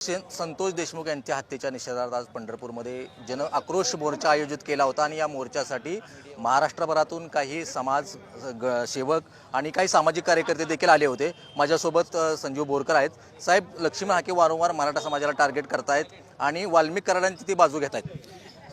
संतोष देशमुख यांच्या हत्येच्या निषेधार्थ आज पंढरपूरमध्ये जन आक्रोश मोर्चा आयोजित केला होता आणि या मोर्चासाठी महाराष्ट्रभरातून काही समाज ग- सेवक आणि काही सामाजिक कार्यकर्ते देखील आले होते. माझ्यासोबत संजीव बोरकर आहेत. साहेब लक्ष्मी हाके वारंवार मराठा समाजाला टार्गेट करतायत आणि वाल्मिक कराडांची ती बाजू घेत आहेत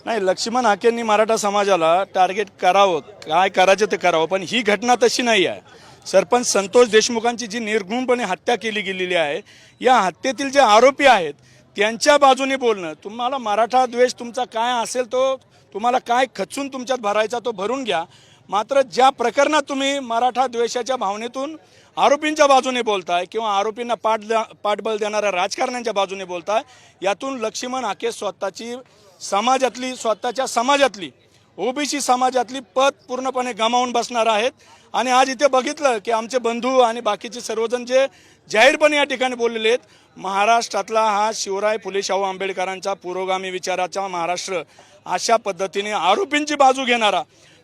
नाही लक्ष्मण हाकेंनी मराठा समाजाला टार्गेट करावं. काय करायचं ते करावं पण ही घटना तशी नाही आहे. सरपंच संतोष देशमुखांची जी निर्घृणपणे हत्या केली गेलेली आहे या हत्येतील जे आरोपी आहेत त्यांच्या बाजूने बोलणं तुम्हाला मराठा द्वेष तुमचा काय असेल तो तुम्हाला काय खचून तुमच्यात भरायचा तो भरून घ्या. मात्र ज्या प्रकरणात तुम्ही मराठा द्वेषाच्या भावनेतून आरोपींच्या बाजूने बोलताय किंवा आरोपींना पाठ पाठबळ देणाऱ्या राजकारण्यांच्या बाजूने बोलताय यातून लक्ष्मण हाके स्वतःची समाजातली स्वतःच्या समाजातली ओबीसी समाजातली पद पूर्णपणे गमावून बसणार आहेत. आणि आज इथे बघितलं की आमचे बंधू आणि बाकीचे सर्वजण जे जाहीरपणे या ठिकाणी बोललेले आहेत महाराष्ट्रातला हा शिवराय फुले शाहू आंबेडकरांचा पुरोगामी विचाराचा महाराष्ट्र अशा पद्धतीने आरोपींची बाजू घेणारा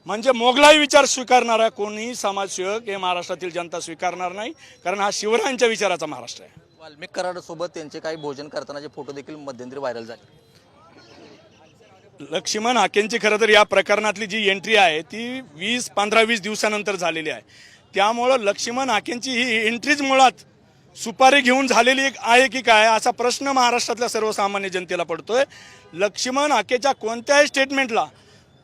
म्हणजे मोगलाई विचार स्वीकारणारा कोणीही समाजसेवक हे महाराष्ट्रातील जनता स्वीकारणार नाही कारण हा शिवरायांच्या विचाराचा महाराष्ट्र आहे. वाल्मिक कराडासोबत त्यांचे काही भोजन करतानाचे फोटो देखील मध्यंतरी व्हायरल झाले. लक्ष्मण हाकेंची खरं तर या प्रकरणातली जी एंट्री आहे ती वीस पंधरा वीस दिवसानंतर झालेली आहे. त्यामुळं लक्ष्मण हाकेंची ही एंट्रीच मुळात सुपारी घेऊन झालेली एक आहे की काय असा प्रश्न महाराष्ट्रातल्या सर्वसामान्य जनतेला पडतोय. लक्ष्मण हाकेच्या कोणत्याही स्टेटमेंटला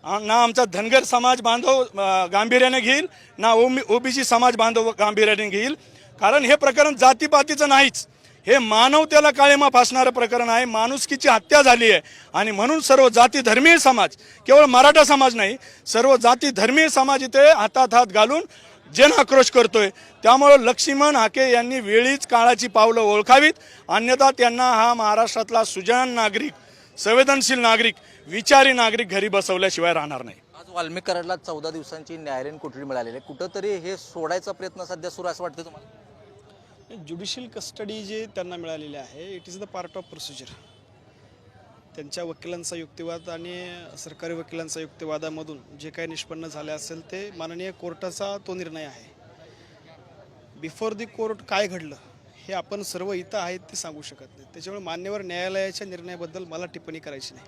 ना आमचा धनगर समाज बांधव गांभीर्याने घेईल ना ओमी ओबीसी समाज बांधव गांभीर्याने घेईल. कारण हे प्रकरण जातीपातीचं नाहीच. हे मानवतेला काळीमा फासणारं प्रकरण आहे. माणुसकीची हत्या झाली आहे. आणि म्हणून सर्व जाती धर्मीय समाज केवळ मराठा समाज नाही सर्व जाती धर्मीय समाज इथे हातात हात घालून जन आक्रोश करतोय. त्यामुळं लक्ष्मण हाके यांनी वेळीच काळाची पावलं ओळखावीत. अन्यथा त्यांना हा महाराष्ट्रातला सुजाण नागरिक संवेदनशील नागरिक विचारी नागरिक घरी बसवल्याशिवाय राहणार नाही. आज वाल्मिक कराडला चौदा दिवसांची न्यायालयीन कोठडी मिळालेली आहे. कुठंतरी हे सोडायचा प्रयत्न सध्या सुरू असं वाटतं तुम्हाला? ज्युडिशियल कस्टडी जे त्यांना मिळालेले आहे it is the part of procedure त्यांच्या वकिलांचा युक्तिवाद आणि सरकारी वकिलांचा युक्तिवादामधून जे काही निष्पन्न झाले असेल ते माननीय कोर्टाचा तो निर्णय आहे. बिफोर दी कोर्ट काय घडलं हे आपण सर्व इथं आहेत ते सांगू शकत नाही. त्याच्यामुळे मान्यवर न्यायालयाच्या निर्णयाबद्दल मला टिप्पणी करायची नाही.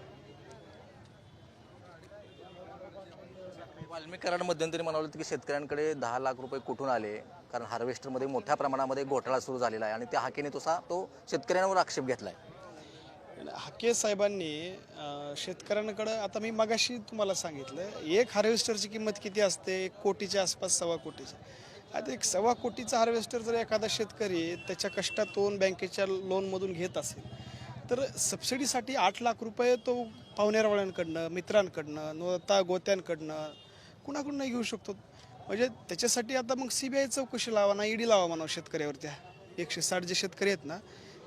वाल्मिक कराड मध्यंतरी म्हणावलं होतं की शेतकऱ्यांकडे दहा लाख रुपये कुठून आले? कारण हार्वेस्टरमध्ये मोठ्या प्रमाणामध्ये घोटाळा सुरू झालेला आहे आणि त्या हाकेने तसा तो शेतकऱ्यांवर आक्षेप घेतलाय. हाके साहेबांनी शेतकऱ्यांकडं आता मी मगाशी तुम्हाला सांगितलं एक हार्वेस्टरची किंमत किती असते? एक कोटीच्या आसपास सव्वा कोटीची आता एक सव्वा कोटीचा हार्वेस्टर जर एखादा शेतकरी त्याच्या कष्टातून बँकेच्या लोनमधून घेत असेल तर सबसिडीसाठी आठ लाख रुपये तो पाहुणेरवाळ्यांकडनं मित्रांकडनं नोता गोत्यांकडनं कुणाकडून घेऊ शकतो? म्हणजे त्याच्यासाठी आता मग सी बी आय चौकशी लावा ना ईडी लावा म्हणा शेतकऱ्यावर त्या एकशे साठ जे शेतकरी आहेत ना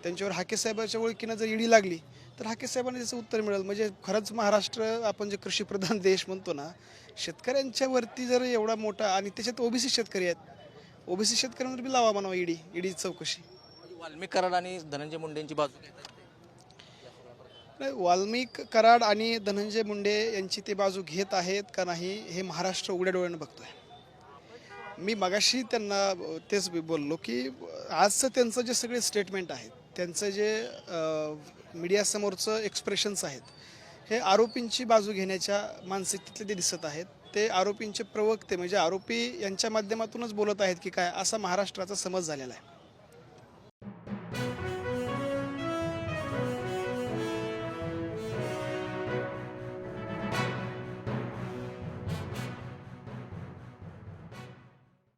त्यांच्यावर हाके साहेबाच्या ओळखीनं जर ईडी लागली तर हाके साहेबांना त्याचं उत्तर मिळेल. म्हणजे खरंच महाराष्ट्र आपण जे कृषीप्रधान देश म्हणतो ना शेतकऱ्यांच्यावरती जर एवढा मोठा आणि त्याच्यात ओबीसी शेतकरी आहेत ओबीसी शेतकऱ्यांवर बी लावा म्हणा ईडी ईडी चौकशी. म्हणजे वाल्मिक कराड आणि धनंजय मुंडेंची बाजू घेतात नाही, वाल्मिक कराड आणि धनंजय मुंडे यांची ते बाजू घेत आहेत का नाही हे महाराष्ट्र उघड्या डोळ्यानं बघतोय. मी मगाशी त्यांना अ, तेच बी बोललो की अ, आजचं त्यांचं जे सगळे स्टेटमेंट आहेत त्यांचं जे मीडियासमोरचं एक्सप्रेशन्स आहेत हे आरोपींची बाजू घेण्याच्या मानसिकतेतले ते दिसत आहेत ते आरोपींचे प्रवक्ते म्हणजे आरोपी यांच्या माध्यमातूनच बोलत आहेत की काय असा महाराष्ट्राचा समज झालेला आहे.